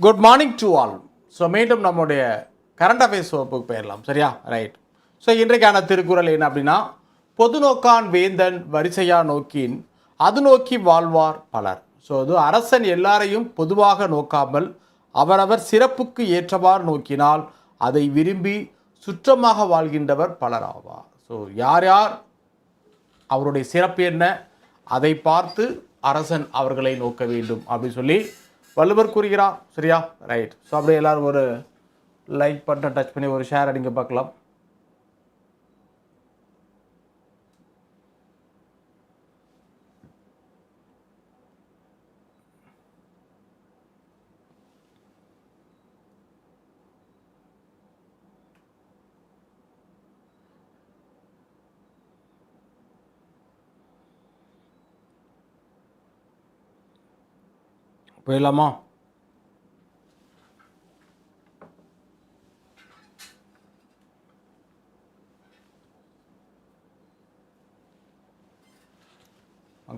Good morning to all so மீண்டும் நம்முடைய current affairs வகுப்புக்கு போயிடலாம் சரியா? ரைட் ஸோ இன்றைக்கான திருக்குறள் என்ன அப்படின்னா பொது நோக்கான் வேந்தன் வரிசையா நோக்கின் அது நோக்கி வாழ்வார் பலர். ஸோ அது அரசன் எல்லாரையும் பொதுவாக நோக்காமல் அவரவர் சிறப்புக்கு ஏற்றவாறு நோக்கினால் அதை விரும்பி சுற்றமாக வாழ்கின்றவர் பலர் ஆவார். ஸோ யார் யார்? அவருடைய சிறப்பு என்ன? அதை பார்த்து அரசன் அவர்களை நோக்க வேண்டும் அப்படின்னு சொல்லி வள்ளுவர் கூறுகிறார். சரியா? ரைட் ஸோ அப்படியே எல்லோரும் ஒரு லைக் பட்டன் டச் பண்ணி ஒரு ஷேர் அடிங்க பார்க்கலாம். போயிடலாமா?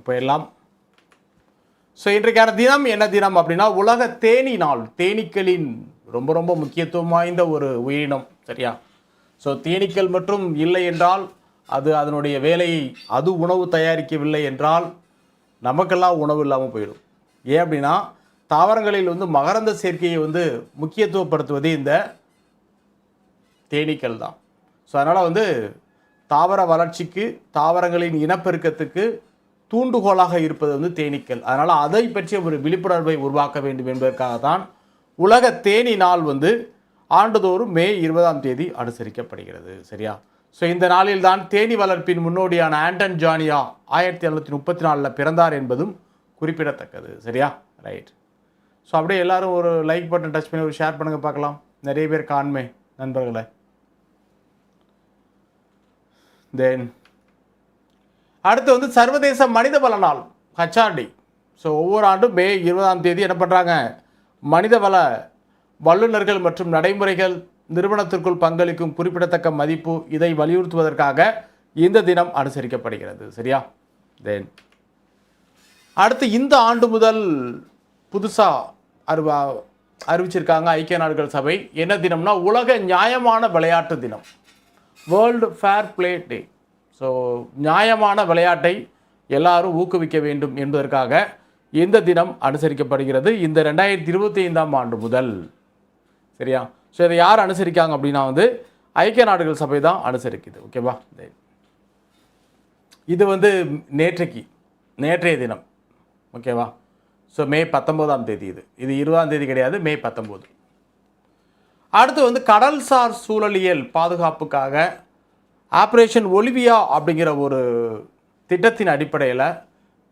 போயிடலாம். ஸோ இன்றைக்கான தினம்? என்ன தினம் அப்படின்னா உலக தேனி நாள் தேனீக்களின் ரொம்ப ரொம்ப முக்கியத்துவம் வாய்ந்த ஒரு உயிரினம் சரியா? ஸோ தேனீக்கள் மற்றும் இல்லை என்றால் அது அதனுடைய வேலையை அது உணவு தயாரிக்கவில்லை என்றால் நமக்கெல்லாம் உணவு இல்லாமல் போயிடும். ஏன் அப்படின்னா தாவரங்களில் வந்து மகரந்த சேர்க்கையை வந்து முக்கியத்துவப்படுத்துவது இந்த தேனீக்கள் தான். ஸோ அதனால் வந்து தாவர வளர்ச்சிக்கு தாவரங்களின் இனப்பெருக்கத்துக்கு தூண்டுகோலாக இருப்பது வந்து தேனீக்கள். அதனால் அதை பற்றிய ஒரு விழிப்புணர்வை உருவாக்க வேண்டும் என்பதற்காக தான் உலக தேனி நாள் வந்து ஆண்டுதோறும் மே இருபதாம் தேதி அனுசரிக்கப்படுகிறது. சரியா? ஸோ இந்த நாளில் தான் தேனி வளர்ப்பின் முன்னோடியான ஆண்டன் ஜானியா ஆயிரத்தி எழுநூற்றி முப்பத்தி நாலில் பிறந்தார் என்பதும் குறிப்பிடத்தக்கது. சரியா? ரைட் ஸோ அப்படியே எல்லாரும் ஒரு லைக் பட்டன் டச் பண்ணி ஒரு ஷேர் பண்ணுங்கள் பார்க்கலாம். நிறைய பேர் காண்மே நண்பர்களை. தென் அடுத்து வந்து சர்வதேச மனித வள நாள் ஹச்ஆர்டி ஸோ ஒவ்வொரு ஆண்டும் மே இருபதாம் தேதி என்ன பண்ணுறாங்க மனித வள வல்லுநர்கள் மற்றும் நடைமுறைகள் நிறுவனத்திற்குள் பங்களிக்கும் குறிப்பிடத்தக்க மதிப்பு இதை வலியுறுத்துவதற்காக இந்த தினம் அனுசரிக்கப்படுகிறது. சரியா? தென் அடுத்து இந்த ஆண்டு முதல் புதுசாக அறிவா அறிவிச்சிருக்காங்க ஐக்கிய நாடுகள் சபை. என்ன தினம்னா உலக நியாயமான விளையாட்டு தினம். World fair play day so நியாயமான விளையாட்டை எல்லாரும் ஊக்குவிக்க வேண்டும் என்பதற்காக இந்த தினம் அனுசரிக்கப்படுகிறது. இந்த ரெண்டாயிரத்தி இருபத்தி ஐந்தாம் ஆண்டு முதல். சரியா? ஸோ இதை யார் அனுசரிக்காங்க அப்படின்னா வந்து ஐக்கிய நாடுகள் சபை தான் அனுசரிக்குது. ஓகேவா இது வந்து நேற்றைக்கு நேற்றைய தினம். ஓகேவா ஸோ மே பத்தொம்போதாம் தேதி இது. இது இருபதாம் தேதி கிடையாது மே பத்தொம்போது அடுத்து வந்து கடல்சார் சூழலியல் பாதுகாப்புக்காக ஆப்ரேஷன் ஒலிவியா அப்படிங்கிற ஒரு திட்டத்தின் அடிப்படையில்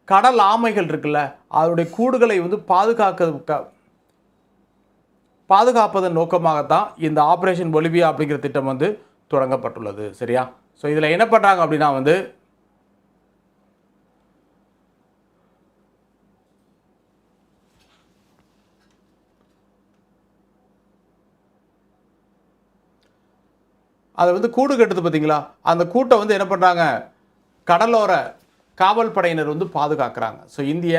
கடல் ஆமைகள் இருக்குல்ல அதனுடைய கூடுகளை வந்து பாதுகாக்க பாதுகாப்பதன் நோக்கமாகத்தான் இந்த ஆப்ரேஷன் ஒலிவியா அப்படிங்கிற திட்டம் வந்து தொடங்கப்பட்டுள்ளது சரியா? ஸோ இதில் என்ன பண்ணுறாங்க அப்படின்னா வந்து அதை வந்து கூடு கட்டுது பார்த்தீங்களா? அந்த கூட்டை வந்து என்ன பண்ணுறாங்க கடலோர காவல் படையினர் வந்து பாதுகாக்கிறாங்க. ஸோ இந்திய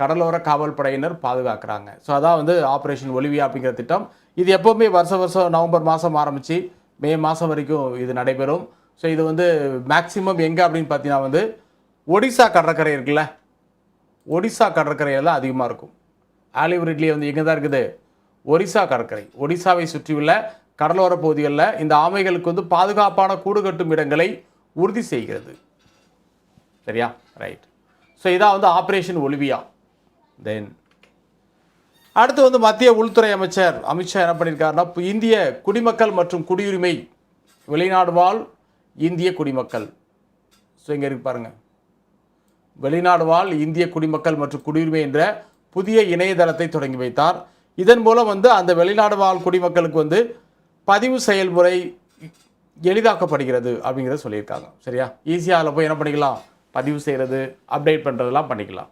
கடலோர காவல் படையினர் பாதுகாக்கிறாங்க. ஸோ அதான் வந்து ஆப்ரேஷன் ஒலிவியா அப்படிங்கிற திட்டம். இது எப்போவுமே வருஷம் வருஷம் நவம்பர் மாதம் ஆரம்பித்து மே மாதம் வரைக்கும் இது நடைபெறும். ஸோ இது வந்து மேக்சிமம் எங்கே அப்படின்னு பார்த்தீங்கன்னா வந்து ஒடிசா கடற்கரை இருக்குல்ல? ஒடிசா கடற்கரையில் தான் அதிகமாக இருக்கும். ஆலிவ் ரிட்லி வந்து எங்கே தான் இருக்குது? ஒரிசா கடற்கரை. ஒடிசாவை சுற்றியுள்ள கடலோர பகுதிகளில் இந்த ஆமைகளுக்கு வந்து பாதுகாப்பான கூடு கட்டும் இடங்களை உறுதி செய்கிறது. சரியா? ரைட் ஸோ இதான் வந்து ஆப்ரேஷன் ஒலிவியா தென் அடுத்து வந்து மத்திய உள்துறை அமைச்சர் அமித்ஷா என்ன பண்ணியிருக்காருன்னா இப்போ இந்திய குடிமக்கள் மற்றும் குடியுரிமை வெளிநாடு வாழ் இந்திய குடிமக்கள். ஸோ இங்கே இருக்கு பாருங்க. வெளிநாடு வாழ் இந்திய குடிமக்கள் மற்றும் குடியுரிமை என்ற புதிய இணையதளத்தை தொடங்கி வைத்தார். இதன் மூலம் வந்து அந்த வெளிநாடு வாழ் குடிமக்களுக்கு வந்து பதிவு செயல்முறை எளிதாக்கப்படுகிறது அப்படிங்கிறத சொல்லியிருக்காங்க. சரியா? ஈஸியாக அதில் போய் என்ன பண்ணிக்கலாம்? பதிவு செய்கிறது அப்டேட் பண்ணுறதெல்லாம் பண்ணிக்கலாம்.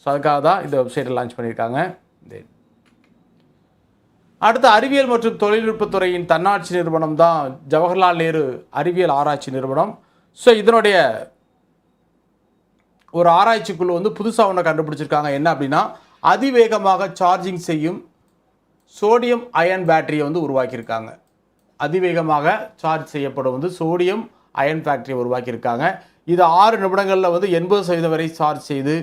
ஸோ அதுக்காக தான் இந்த வெப்சைட்டை லான்ச் பண்ணியிருக்காங்க. அடுத்த அறிவியல் மற்றும் தொழில்நுட்பத்துறையின் தன்னாட்சி நிறுவனம் தான் ஜவஹர்லால் நேரு அறிவியல் ஆராய்ச்சி நிறுவனம். ஸோ இதனுடைய ஒரு ஆராய்ச்சிக்குழு வந்து புதுசாக ஒன்று கண்டுபிடிச்சிருக்காங்க. என்ன அப்படின்னா அதிவேகமாக சார்ஜிங் செய்யும் சோடியம் அயன் பேட்டரியை வந்து உருவாக்கியிருக்காங்க. அதிவேகமாக சார்ஜ் செய்யப்படும் வந்து சோடியம் அயன் ஃபேக்டரியை உருவாக்கியிருக்காங்க. இது ஆறு நிமிடங்களில் வந்து எண்பது சதவீதம் வரை சார்ஜ் செய்து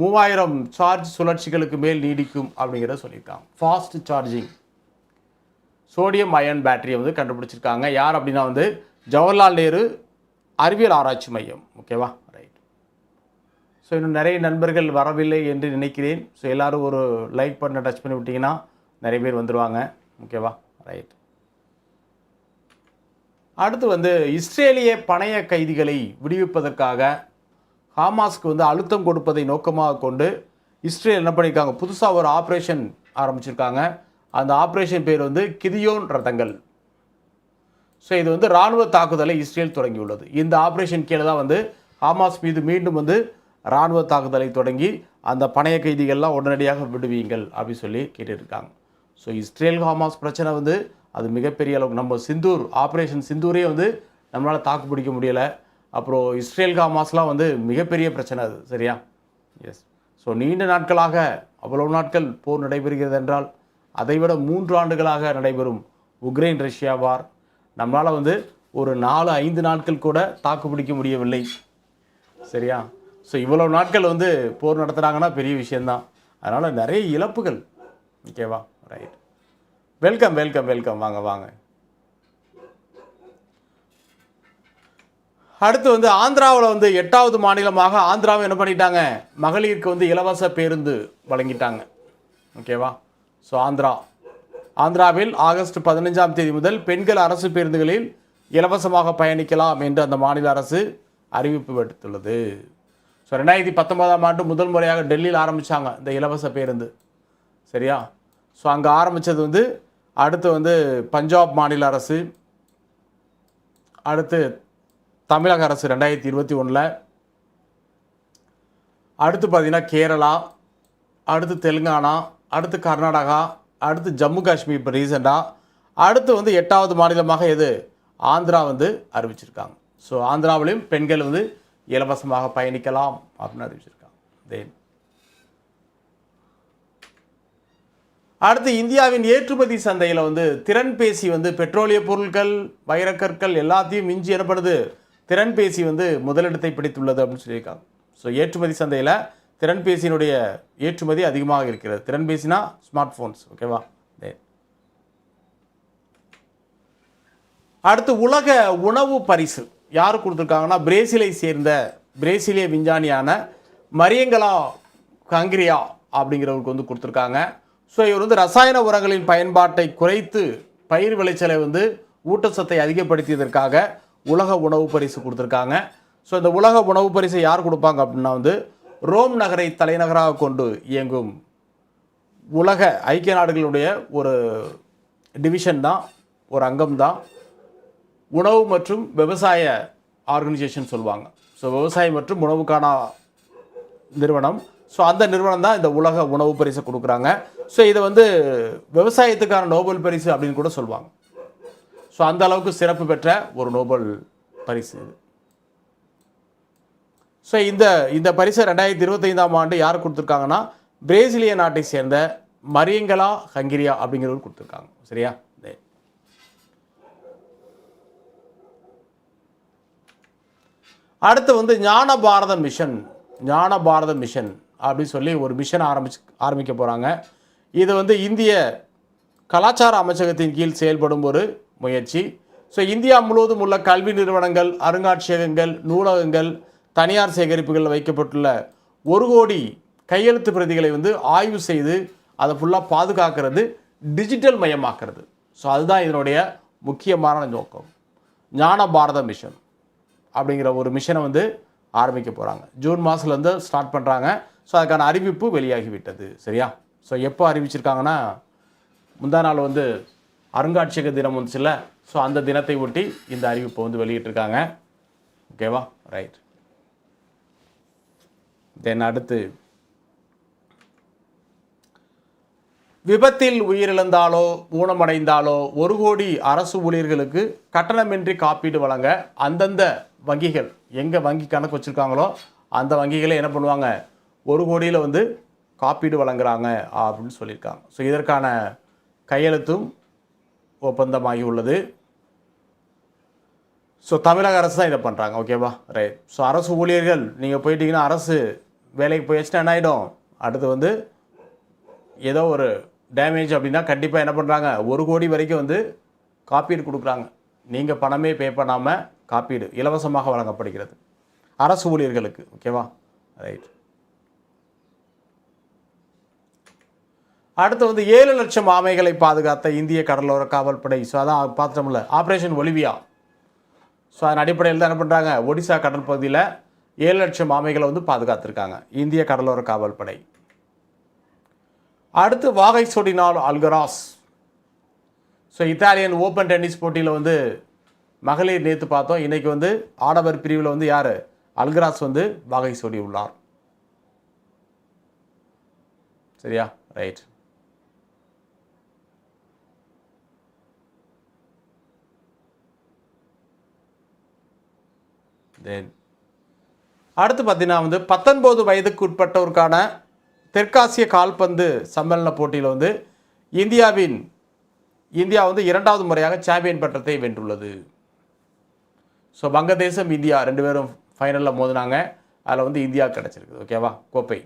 மூவாயிரம் சார்ஜ் சுழற்சிகளுக்கு மேல் நீடிக்கும் அப்படிங்கிறத சொல்லியிருக்காங்க. ஃபாஸ்ட் சார்ஜிங் சோடியம் அயன் பேட்டரியை வந்து கண்டுபிடிச்சிருக்காங்க. யார் அப்படின்னா வந்து ஜவஹர்லால் நேரு அறிவியல் ஆராய்ச்சி மையம். ஓகேவா ரைட் ஸோ இன்னும் நிறைய நண்பர்கள் வரவில்லை என்று நினைக்கிறேன். ஸோ எல்லோரும் ஒரு லைக் பண்ண டச் பண்ணி விட்டிங்கன்னா நிறைய பேர் வந்துடுவாங்க ஓகேவா? ரைட் அடுத்து வந்து இஸ்ரேலிய பணைய கைதிகளை விடுவிப்பதற்காக ஹாமாஸ்க்கு வந்து அழுத்தம் கொடுப்பதை நோக்கமாக கொண்டு இஸ்ரேல் என்ன பண்ணியிருக்காங்க புதுசாக ஒரு ஆப்ரேஷன் ஆரம்பிச்சிருக்காங்க. அந்த ஆப்ரேஷன் பேர் வந்து கிதியோன் ரதங்கள். ஸோ இது வந்து இராணுவ தாக்குதலை இஸ்ரேல் தொடங்கியுள்ளது. இந்த ஆப்ரேஷன் கீழே தான் வந்து ஹமாஸ் மீது மீண்டும் வந்து இராணுவ தாக்குதலை தொடங்கி அந்த பணைய கைதிகள்லாம் உடனடியாக விடுவீங்கள் அப்படின்னு சொல்லி கேட்டுருக்காங்க ஸோ இஸ்ரேல் ஹமாஸ் பிரச்சனை வந்து அது மிகப்பெரிய அளவுக்கு நம்ம சிந்தூர் ஆப்ரேஷன் சிந்தூரே வந்து நம்மளால் தாக்கு பிடிக்க முடியலை. அப்புறம் இஸ்ரேல் ஹமாஸ்லாம் வந்து மிகப்பெரிய பிரச்சனை அது சரியா? எஸ் ஸோ நீண்ட நாட்களாக அவ்வளவு நாட்கள் போர் நடைபெறுகிறது என்றால் அதைவிட மூன்று ஆண்டுகளாக நடைபெறும் உக்ரைன் ரஷ்யா வார். நம்மளால் வந்து ஒரு நாலு ஐந்து நாட்கள் கூட தாக்கு பிடிக்க முடியவில்லை. சரியா? ஸோ இவ்வளவு நாட்கள் வந்து போர் நடத்துகிறாங்கன்னா பெரிய விஷயந்தான் அதனால் நிறைய இழப்புகள். ஓகேவா ரைட் வெல்கம் வெல்கம் வெல்கம் வாங்க வாங்க. அடுத்து வந்து ஆந்திராவில் வந்து எட்டாவது மாநிலமாக ஆந்திராவை என்ன பண்ணிட்டாங்க? மகளிருக்கு வந்து இலவச பேருந்து வழங்கிட்டாங்க. ஓகேவா ஸோ ஆந்திரா. ஆந்திராவில் ஆகஸ்ட் பதினஞ்சாம் தேதி முதல் பெண்கள் அரசு பேருந்துகளில் இலவசமாக பயணிக்கலாம் என்று அந்த மாநில அரசு அறிவிப்பு விடுத்துள்ளது. ஸோ ரெண்டாயிரத்தி பத்தொன்பதாம் ஆண்டு முதல் முறையாக டெல்லியில் ஆரம்பித்தாங்க இந்த இலவச பேருந்து. சரியா? ஸோ அங்கே ஆரம்பித்தது வந்து அடுத்து வந்து பஞ்சாப் மாநில அரசு அடுத்து தமிழக அரசு ரெண்டாயிரத்தி இருபத்தி ஒன்றில் அடுத்து பார்த்திங்கன்னா கேரளா அடுத்து தெலுங்கானா அடுத்து கர்நாடகா அடுத்து ஜம்மு காஷ்மீர் இப்போ ரீசெண்டாக அடுத்து வந்து எட்டாவது மாநிலமாக எது? ஆந்திரா வந்து அறிவிச்சிருக்காங்க. ஸோ ஆந்திராவிலையும் பெண்கள் வந்து இலவசமாக பயணிக்கலாம் அப்படின்னு அறிவிச்சிருக்காங்க. தென் அடுத்து இந்தியாவின் ஏற்றுமதி சந்தையில் வந்து திறன்பேசி வந்து பெட்ரோலிய பொருட்கள் வைரக்கற்கள் எல்லாத்தையும் மிஞ்சி எனப்படுது. திறன்பேசி வந்து முதலிடத்தை பிடித்துள்ளது அப்படின்னு சொல்லியிருக்காங்க. ஸோ ஏற்றுமதி சந்தையில் திறன்பேசியினுடைய ஏற்றுமதி அதிகமாக இருக்கிறது. திறன்பேசினா ஸ்மார்ட் ஃபோன்ஸ் ஓகேவா அடுத்து உலக உணவு பரிசு. யார் கொடுத்துருக்காங்கன்னா பிரேசிலை சேர்ந்த பிரேசிலிய விஞ்ஞானியான மரியங்கலா கங்கிரியா அப்படிங்கிறவருக்கு வந்து கொடுத்துருக்காங்க. ஸோ இவர் வந்து ரசாயன உரங்களின் பயன்பாட்டை குறைத்து பயிர் விளைச்சலை வந்து ஊட்டச்சத்தை அதிகப்படுத்தியதற்காக உலக உணவு பரிசு கொடுத்துருக்காங்க. ஸோ இந்த உலக உணவு பரிசை யார் கொடுப்பாங்க அப்படின்னா வந்து ரோம் நகரை தலைநகராக கொண்டு இயங்கும் உலக ஐக்கிய நாடுகளுடைய ஒரு டிவிஷன் தான் ஒரு அங்கம் தான். உணவு மற்றும் விவசாய ஆர்கனைசேஷன் சொல்லுவாங்க. ஸோ விவசாயம் மற்றும் உணவுக்கான நிறுவனம். ஸோ அந்த நிறுவனம் தான் இந்த உலக உணவு பரிசை கொடுக்குறாங்க. ஸோ இதை வந்து விவசாயத்துக்கான நோபல் பரிசு அப்படின்னு கூட சொல்லுவாங்க. ஸோ அந்த அளவுக்கு சிறப்பு பெற்ற ஒரு நோபல் பரிசு இது. ஸோ இந்த இந்த பரிசை ரெண்டாயிரத்தி இருபத்தைந்தாம் ஆண்டு யார் கொடுத்துருக்காங்கன்னா பிரேசிலிய நாட்டை சேர்ந்த மரியங்கலா ஹங்கிரியா அப்படிங்கிறவர் கொடுத்துருக்காங்க. சரியா? அடுத்து வந்து ஞான பாரத மிஷன் ஞான பாரத மிஷன் அப்படின்னு சொல்லி ஒரு மிஷன் ஆரம்பிச்சு ஆரம்பிக்க போகிறாங்க இது வந்து இந்திய கலாச்சார அமைச்சகத்தின் கீழ் செயல்படும் ஒரு முயற்சி. ஸோ இந்தியா முழுவதும் உள்ள கல்வி நிறுவனங்கள் அருங்காட்சியகங்கள் நூலகங்கள் தனியார் சேகரிப்புகளில் வைக்கப்பட்டுள்ள ஒரு கோடி கையெழுத்து பிரதிகளை வந்து ஆய்வு செய்து அதை ஃபுல்லாக பாதுகாக்கிறது டிஜிட்டல் மயமாக்குறது. ஸோ அதுதான் இதனுடைய முக்கியமான நோக்கம். ஞான பாரத மிஷன் அப்படிங்கிற ஒரு மிஷனை வந்து ஆரம்பிக்க போகிறாங்க ஜூன் மாதத்துலேருந்து ஸ்டார்ட் பண்ணுறாங்க ஸோ அதுக்கான அறிவிப்பு வெளியாகிவிட்டது. சரியா? ஸோ எப்போ அறிவிச்சிருக்காங்கன்னா முந்தா நாள் வந்து அருங்காட்சியக தினம் வந்துச்சுல்ல ஸோ அந்த தினத்தை ஒட்டி இந்த அறிவிப்பை வந்து வெளியிட்டிருக்காங்க. ஓகேவா ரைட் தென் அடுத்து விபத்தில் உயிரிழந்தாலோ ஊனமடைந்தாலோ ஒரு கோடி அரசு ஊழியர்களுக்கு கட்டணமின்றி காப்பீடு வழங்க அந்தந்த வங்கிகள் எங்கே வங்கி கணக்கு வச்சுருக்காங்களோ அந்த வங்கிகளே என்ன பண்ணுவாங்க? ஒரு கோடியில் வந்து காப்பீடு வழங்குறாங்க அப்படின்னு சொல்லியிருக்காங்க. ஸோ இதற்கான கையெழுத்தும் ஒப்பந்தமாகி உள்ளது. ஸோ தமிழக அரசு தான் இதை பண்ணுறாங்க ஓகேவா ரைட் ஸோ அரசு ஊழியர்கள் நீங்கள் போயிட்டீங்கன்னா அரசு வேலைக்கு போயிடுச்சுன்னா என்ன ஆகிடும் அடுத்து வந்து ஏதோ ஒரு டேமேஜ் அப்படின்னா கண்டிப்பாக என்ன பண்ணுறாங்க ஒரு கோடி வரைக்கும் வந்து காப்பீடு கொடுக்குறாங்க. நீங்கள் பணமே பே பண்ணாமல் காப்பீடு இலவசமாக வழங்கப்படுகிறது. அரசு ஊழியர்களுக்கு ஓகேவா ரைட் அடுத்து வந்து ஏழு லட்சம் ஆமைகளை பாதுகாத்த இந்திய கடலோர காவல்படை. ஸோ அதான் பார்த்தோம்ல. ஆப்ரேஷன் ஒலிவியா ஸோ அதன் அடிப்படையில் தான் என்ன பண்ணுறாங்க ஒடிசா கடல் பகுதியில் ஏழு லட்சம் ஆமைகளை வந்து பாதுகாத்திருக்காங்க. இந்திய கடலோர காவல்படை. அடுத்து வாகை சொடினால் Alcaraz. So Italian open tennis போட்டியில் வந்து மகளிர் நேற்று பார்த்தோம். இன்றைக்கி வந்து ஆடவர் பிரிவில் வந்து யார்? அல்கராஸ் வந்து வாகை சொடி உள்ளார் சரியா? ரைட் தென் அடுத்து பார்த்தீங்கன்னா வந்து பத்தொன்பது வயதுக்கு உட்பட்டோருக்கான தெற்காசிய கால்பந்து சம்மேளன போட்டியில் வந்து இந்தியாவின் இந்தியா வந்து இரண்டாவது முறையாக சாம்பியன் பட்டத்தை வென்றுள்ளது. ஸோ வங்கதேசம் இந்தியா ரெண்டு பேரும் ஃபைனலில் மோதினாங்க. அதில் வந்து இந்தியா கிடச்சிருக்குது ஓகேவா கோப்பை.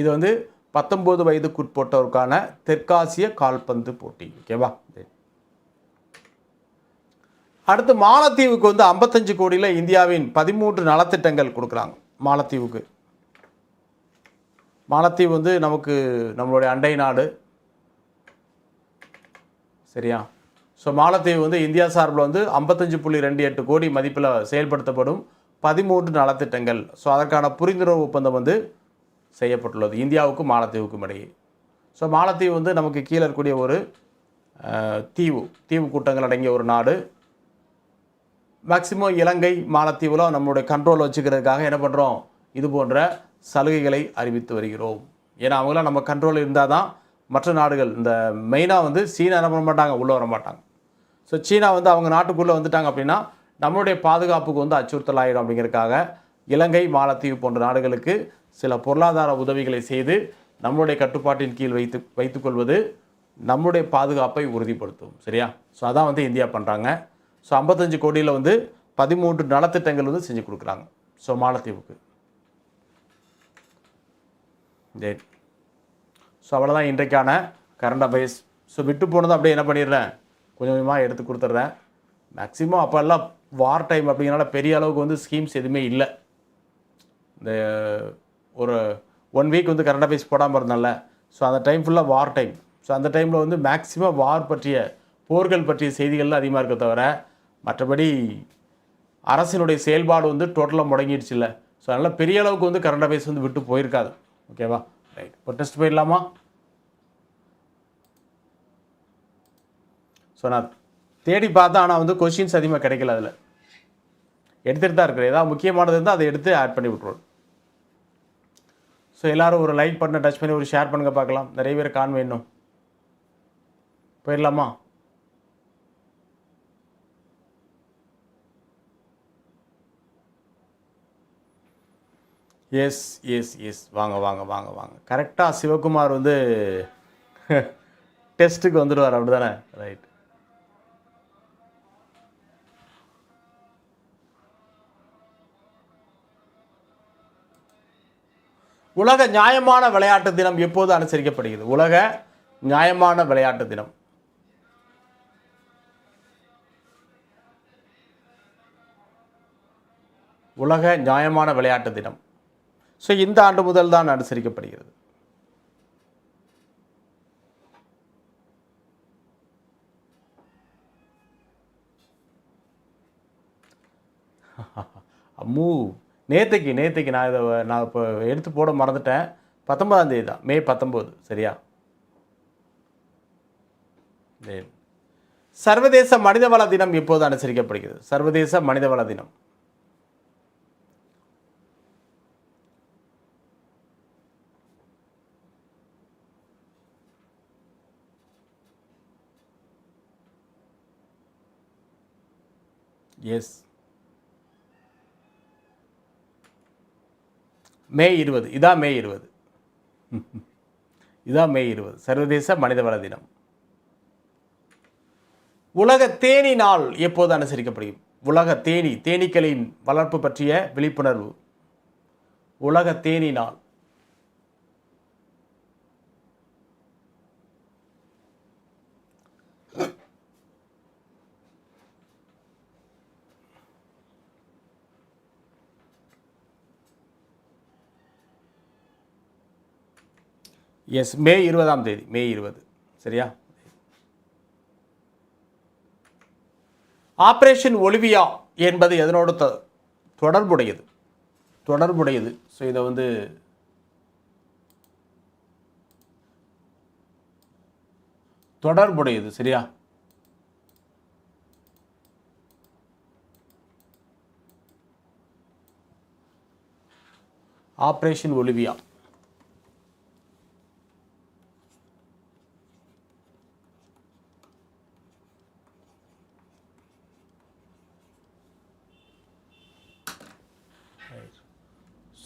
இது வந்து பத்தொம்போது வயதுக்குட்பட்டோருக்கான தெற்காசிய கால்பந்து போட்டி. ஓகேவா அடுத்து மாலத்தீவுக்கு வந்து ஐம்பத்தஞ்சு கோடியில் இந்தியாவின் பதிமூன்று நலத்திட்டங்கள் கொடுக்குறாங்க. மாலத்தீவுக்கு. மாலத்தீவு வந்து நமக்கு நம்மளுடைய அண்டை நாடு. சரியா? ஸோ மாலத்தீவு வந்து இந்தியா சார்பில் வந்து ஐம்பத்தஞ்சு புள்ளி ரெண்டு எட்டு கோடி மதிப்பில் செயல்படுத்தப்படும் பதிமூன்று நலத்திட்டங்கள். ஸோ அதற்கான புரிந்துணர்வு ஒப்பந்தம் வந்து செய்யப்பட்டுள்ளது. இந்தியாவுக்கும் மாலத்தீவுக்கும் இடையே. ஸோ மாலத்தீவு வந்து நமக்கு கீழே இருக்கக்கூடிய ஒரு தீவு தீவு கூட்டங்கள் அடங்கிய ஒரு நாடு. மேக்சிமம் இலங்கை மாலத்தீவில் நம்மளுடைய கண்ட்ரோல் வச்சுக்கிறதுக்காக என்ன பண்ணுறோம் இது போன்ற சலுகைகளை அறிவித்து வருகிறோம். ஏன்னா அவங்களாம் நம்ம கண்ட்ரோல் இருந்தால் தான் மற்ற நாடுகள் இந்த மெயினாக வந்து சீனா என்ன பண்ண மாட்டாங்க? உள்ளே வர மாட்டாங்க. ஸோ சீனா வந்து அவங்க நாட்டுக்குள்ளே வந்துட்டாங்க அப்படின்னா நம்மளுடைய பாதுகாப்புக்கு வந்து அச்சுறுத்தல் ஆகிடும் அப்படிங்கிறதுக்காக இலங்கை மாலத்தீவு போன்ற நாடுகளுக்கு சில பொருளாதார உதவிகளை செய்து நம்மளுடைய கட்டுப்பாட்டின் கீழ் வைத்து வைத்துக்கொள்வது நம்முடைய பாதுகாப்பை உறுதிப்படுத்தும். சரியா? ஸோ அதான் வந்து இந்தியா பண்ணுறாங்க ஸோ ஐம்பத்தஞ்சு கோடியில் வந்து பதிமூன்று நலத்திட்டங்கள் வந்து செஞ்சு கொடுக்குறாங்க. ஸோ மாலத்தீவுக்கு. டேட் ஸோ அவ்வளோதான் இன்றைக்கான கரண்ட் அஃபேர்ஸ் ஸோ விட்டு போனதை அப்படியே என்ன பண்ணிடுறேன்? கொஞ்சம் கொஞ்சமாக எடுத்து கொடுத்துட்றேன். மேக்ஸிமம் அப்போல்லாம் வார் டைம் அப்படிங்கிறனால பெரிய அளவுக்கு வந்து ஸ்கீம்ஸ் எதுவுமே இல்லை. இந்த ஒரு ஒன் வீக் வந்து கரண்ட் அஃபேர்ஸ் போடாமல் இருந்தால ஸோ அந்த டைம் ஃபுல்லாக வார் டைம் ஸோ அந்த டைமில் வந்து மேக்ஸிமம் வார் பற்றிய போர்கள் பற்றிய செய்திகள்லாம் அதிகமாக இருக்க தவிர மற்றபடி அரசினுடைய செயல்பாடு வந்து டோட்டலாக முடங்கிடுச்சு இல்லை ஸோ அதனால் பெரிய அளவுக்கு வந்து கரண்ட் அஃபேர்ஸ் வந்து விட்டு போயிருக்காது. ஓகேவா ரைட் இப்போ டெஸ்ட் போயிடலாமா? ஸோ நான் தேடி பார்த்தேன் ஆனால் வந்து கொஷின்ஸ் அதிகமாக கிடைக்கல அதில். எடுத்துகிட்டு தான் இருக்கிறேன். ஏதாவது முக்கியமானது இருந்தால் அதை எடுத்து ஆட் பண்ணி விட்ருவோம் ஸோ எல்லோரும் ஒரு லைக் பண்ண டச் பண்ணி ஒரு ஷேர் பண்ணுங்க பார்க்கலாம். நிறைய பேர் காண இன்னும் போயிடலாமா? எஸ் எஸ் எஸ் வாங்க வாங்க வாங்க வாங்க. கரெக்டாக சிவகுமார் வந்து டெஸ்ட்டுக்கு வந்துடுவார் அப்படி தானே ரைட் உலக நியாயமான விளையாட்டு தினம் எப்போது அனுசரிக்கப்படுகிறது? உலக நியாயமான விளையாட்டு தினம். உலக நியாயமான விளையாட்டு தினம். ஸோ இந்த ஆண்டு முதல் தான் அனுசரிக்கப்படுகிறது. அம்மு நேற்றுக்கு நேற்றுக்கு நான் இதை நான் இப்போ எடுத்து போட மறந்துட்டேன். பத்தொன்பதாம் தேதி தான் மே பத்தொம்போது சரியா? சர்வதேச மனிதவள தினம் இப்போது அனுசரிக்கப்படுகிறது? சர்வதேச மனிதவள தினம். எஸ் மே இருபது. இதான் மே இருபது. இதான் மே இருபது. சர்வதேச மனிதவள தினம். உலக தேனி நாள் எப்போது அனுசரிக்கப்படுகிறது உலக தேனி தேனீக்களின் வளர்ப்பு பற்றிய விழிப்புணர்வு. உலக தேனி நாள். எஸ் மே இருபதாம் தேதி மே இருபது. சரியா? ஆப்ரேஷன் ஒலிவியா என்பது எதனோடு தொடர்புடையது. தொடர்புடையது. ஸோ இதை வந்து தொடர்புடையது. சரியா? ஆப்ரேஷன் ஒலிவியா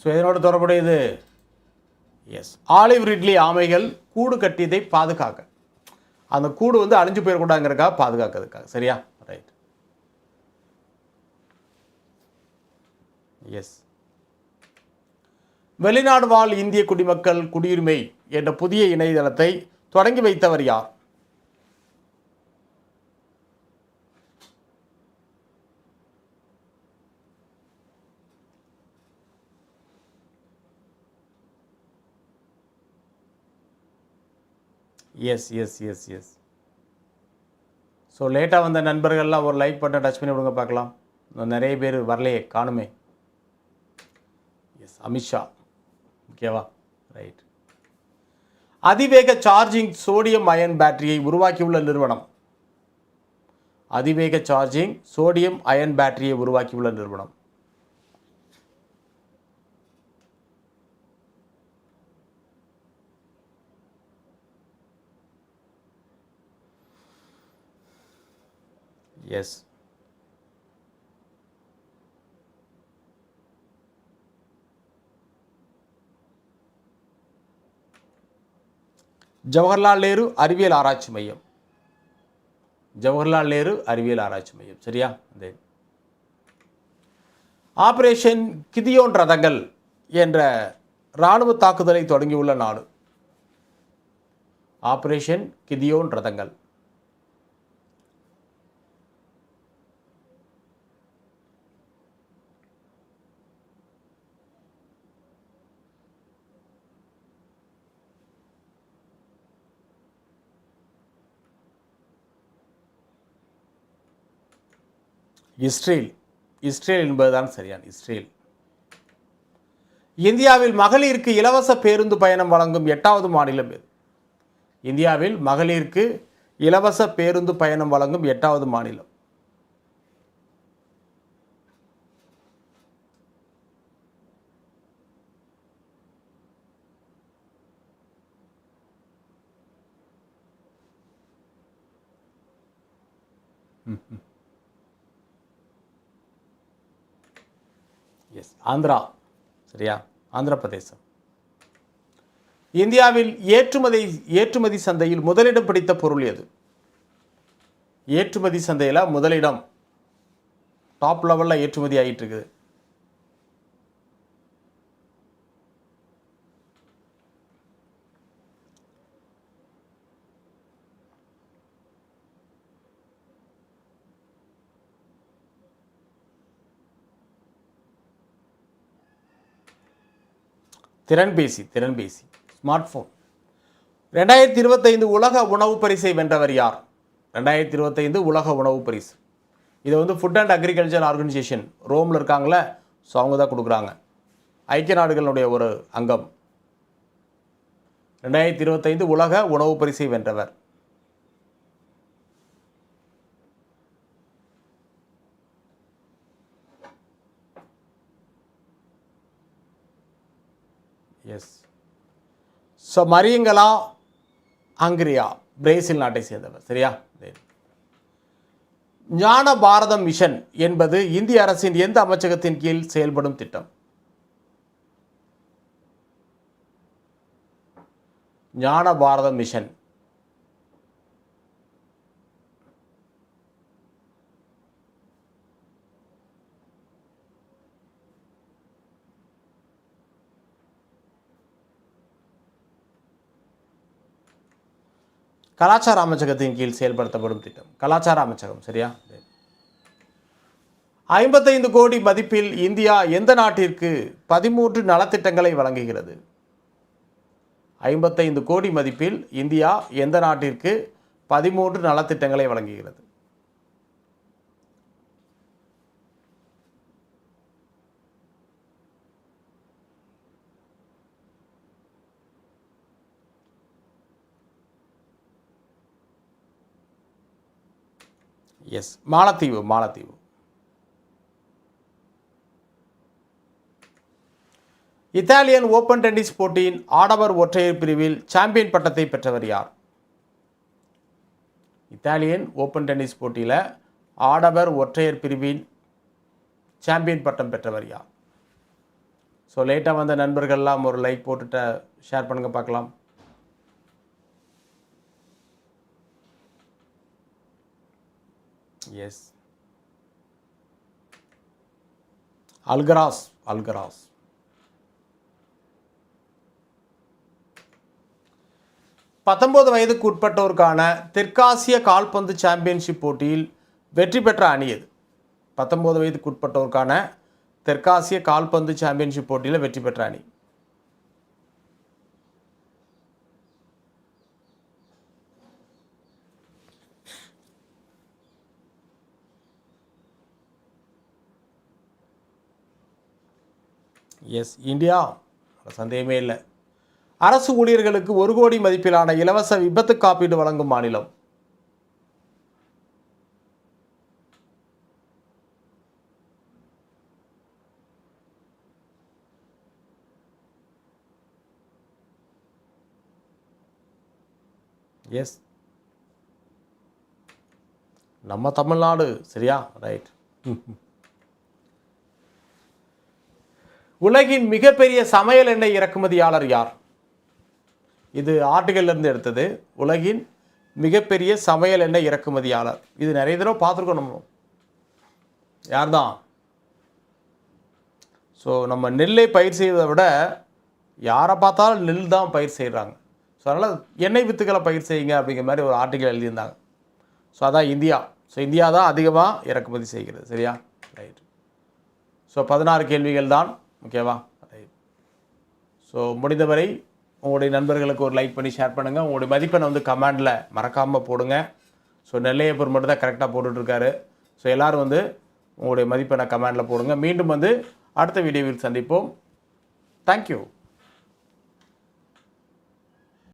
ஸோ இதனோட தொடர்புடையது. எஸ் ஆலிவ் ரிட்லி ஆமைகள் கூடு கட்டியதை பாதுகாக்க. அந்த கூடு வந்து அழிஞ்சு போயிடக்கூடாங்கிறக்காக பாதுகாக்கிறதுக்காக. சரியா? ரைட் எஸ் வெளிநாடு வாழ் இந்திய குடிமக்கள் குடியுரிமை என்ற புதிய இணையதளத்தை தொடங்கி வைத்தவர் யார்? S S S S so லேட்டாக வந்த நண்பர்கள்லாம் ஒரு லைக் பட்டன் டச் பண்ணி விடுங்க பார்க்கலாம். நிறைய பேர் வரலையே காணுமே. எஸ் அமித்ஷா ஓகேவா ரைட் அதிவேக சார்ஜிங் சோடியம் அயன் பேட்டரியை உருவாக்கியுள்ள நிறுவனம். அதிவேக சார்ஜிங் சோடியம் அயன் பேட்டரியை உருவாக்கியுள்ள நிறுவனம். எஸ் ஜவஹர்லால் நேரு அறிவியல் ஆராய்ச்சி மையம் ஜவஹர்லால் நேரு அறிவியல் ஆராய்ச்சி மையம் சரியா இந்த ஆபரேஷன் கிதியோன் ரதங்கள் என்ற இராணுவ தாக்குதலை தொடங்கியுள்ள நாடு. ஆபரேஷன் கிதியோன் ரதங்கள் இஸ்ரேல் இஸ்ரேல் என்பதுதான் சரியான இஸ்ரேல். இந்தியாவில் மகளிருக்கு இலவச பேருந்து பயணம் வழங்கும் எட்டாவது மாநிலம் எது? இந்தியாவில் மகளிருக்கு இலவச பேருந்து பயணம் வழங்கும் எட்டாவது மாநிலம் எஸ் ஆந்திரா சரியா? ஆந்திர பிரதேசம் இந்தியாவில் ஏற்றுமதி ஏற்றுமதி சந்தையில் முதலிடம் பிடித்த பொருள் எது? ஏற்றுமதி சந்தையில் முதலிடம். டாப் லெவலில் ஏற்றுமதி ஆகிட்டு இருக்குது. திறன்பேசி திறன்பேசி. ஸ்மார்ட் ஃபோன் ரெண்டாயிரத்தி இருபத்தைந்து உலக உணவு பரிசை வென்றவர் யார்? ரெண்டாயிரத்தி இருபத்தைந்து உலக உணவு பரிசு. இதை வந்து ஃபுட் அண்ட் அக்ரிகல்ச்சர் ஆர்கனைசேஷன் ரோமில் இருக்காங்களே ஸோ அவங்க தான் கொடுக்குறாங்க. ஐக்கிய நாடுகளுடைய ஒரு அங்கம். ரெண்டாயிரத்தி இருபத்தைந்து உலக உணவு பரிசை வென்றவர். Yes so Mariangela Hungria Brazil நாட்டை சேர்ந்தவர். சரியா? ஞான பாரதம் மிஷன் என்பது இந்திய அரசின் எந்த அமைச்சகத்தின் கீழ் செயல்படும் திட்டம்? ஞான பாரதம் மிஷன். கலாச்சார அமைச்சகத்தின் கீழ் செயல்படுத்தப்படும் திட்டம். கலாச்சார அமைச்சகம் சரியா? ஐம்பத்தைந்து கோடி மதிப்பில் இந்தியா எந்த நாட்டிற்கு பதிமூன்று நலத்திட்டங்களை வழங்குகிறது? ஐம்பத்தைந்து கோடி மதிப்பில் இந்தியா எந்த நாட்டிற்கு பதிமூன்று நலத்திட்டங்களை வழங்குகிறது? எஸ் மாலத்தீவு மாலத்தீவு. இத்தாலியன் ஓபன் டென்னிஸ் போட்டியின் ஆடவர் ஒற்றையர் பிரிவில் சாம்பியன் பட்டத்தை பெற்றவர் யார்? இத்தாலியன் ஓபன் டென்னிஸ் போட்டியில் ஆடவர் ஒற்றையர் பிரிவின் சாம்பியன் பட்டம் பெற்றவர் யார்? ஸோ லேட்டாக வந்த நண்பர்கள்லாம் ஒரு லைக் போட்டுட்டு ஷேர் பண்ணுங்கள் பார்க்கலாம். எஸ் அல்கராஸ் அல்கராஸ் பத்தொன்பது வயதுக்கு உட்பட்டோருக்கான தெற்காசிய கால்பந்து சாம்பியன்ஷிப் போட்டியில் வெற்றி பெற்ற அணி எது பத்தொன்பது வயதுக்கு உட்பட்டோருக்கான தெற்காசிய கால்பந்து சாம்பியன்ஷிப் போட்டியில் வெற்றி பெற்ற அணி. Yes India. சந்தேகமே இல்லை. அரசு ஊழியர்களுக்கு ஒரு கோடி மதிப்பிலான இலவச விபத்து காப்பீடு வழங்கும் மாநிலம். எஸ் நம்ம தமிழ்நாடு சரியா? ரைட் உலகின் மிகப்பெரிய சமையல் எண்ணெய் இறக்குமதியாளர் யார்? இது ஆர்டிகல்லேருந்து எடுத்தது. உலகின் மிகப்பெரிய சமையல் எண்ணெய் இறக்குமதியாளர். இது நிறைய தடவை பார்த்துருக்கோம் நம்ம. யார் தான் ஸோ நம்ம நெல்லை பயிர் செய்வதை விட யாரை பார்த்தாலும் நெல் தான் பயிர் செய்கிறாங்க ஸோ அதனால் எண்ணெய் வித்துக்களை பயிர் செய்யுங்க அப்படிங்கிற மாதிரி ஒரு ஆர்டிகல் எழுதியிருந்தாங்க. ஸோ அதான் இந்தியா. ஸோ இந்தியா தான் அதிகமாக இறக்குமதி செய்கிறது. சரியா? ரைட் ஸோ பதினாறு கேள்விகள் தான். ஓகேவா? ரைட் ஸோ முடிந்தவரை உங்களுடைய நண்பர்களுக்கு ஒரு லைக் பண்ணி ஷேர் பண்ணுங்கள் உங்களுடைய மதிப்பெண்ணை வந்து கமெண்டில் மறக்காமல் போடுங்க. ஸோ நெல்லையப்பர் மட்டும் தான் கரெக்டாக போட்டுட்ருக்காரு. ஸோ எல்லோரும் வந்து உங்களுடைய மதிப்பெண்ணை கமெண்டில் போடுங்க. மீண்டும் வந்து அடுத்த வீடியோவில் சந்திப்போம். தேங்க்யூ